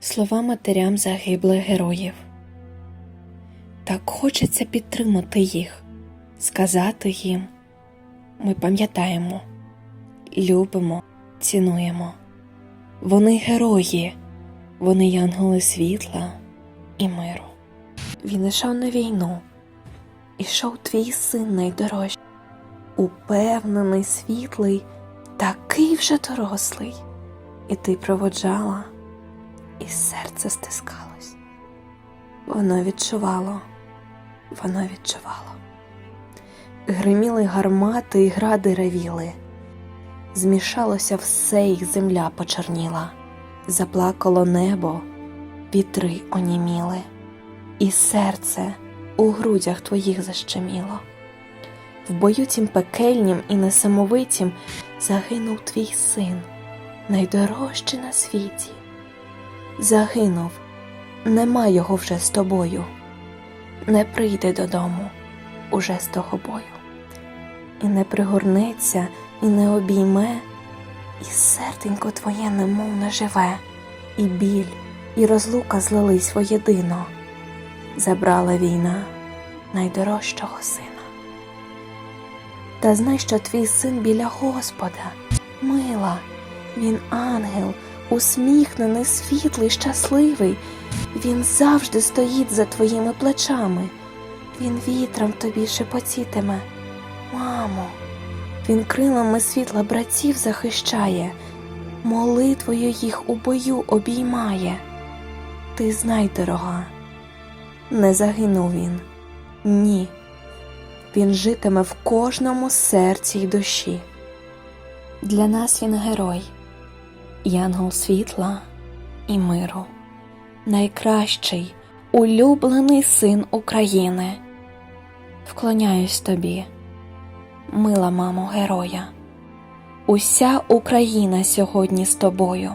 слова матерям загиблих героїв. Так хочеться підтримати їх, сказати їм ми пам'ятаємо, любимо, цінуємо. Вони герої, вони янголи світла і миру. Він ішов на війну, ішов твій син найдорожчий, упевнений, світлий, такий вже дорослий, і ти проводжала, і серце стискалось. Воно відчувало, воно відчувало. Гриміли гармати і гради ревіли. Змішалося все, і земля почорніла, заплакало небо, вітри оніміли, і серце у грудях твоїх защеміло. В бою тім пекельнім і несамовитім загинув твій син, найдорожчий на світі. Загинув, нема його вже з тобою, не прийде додому уже з того бою, і не пригорнеться, і не обійме, і серденько твоє немов не живе, і біль, і розлука злились воєдино, забрала війна найдорожчого сина. Та знай, що твій син біля Господа, мила, він ангел, усміхнений, світлий, щасливий, він завжди стоїть за твоїми плечами. Він вітром тобі шепотітиме, мамо, він крилами світла братів захищає, молитвою їх у бою обіймає. Ти знай, дорога, не загинув він, ні. Він житиме в кожному серці й душі. Для нас він герой, янгол світла і миру, найкращий, улюблений син України. Вклоняюсь тобі, мила мамо героя. Уся Україна сьогодні з тобою.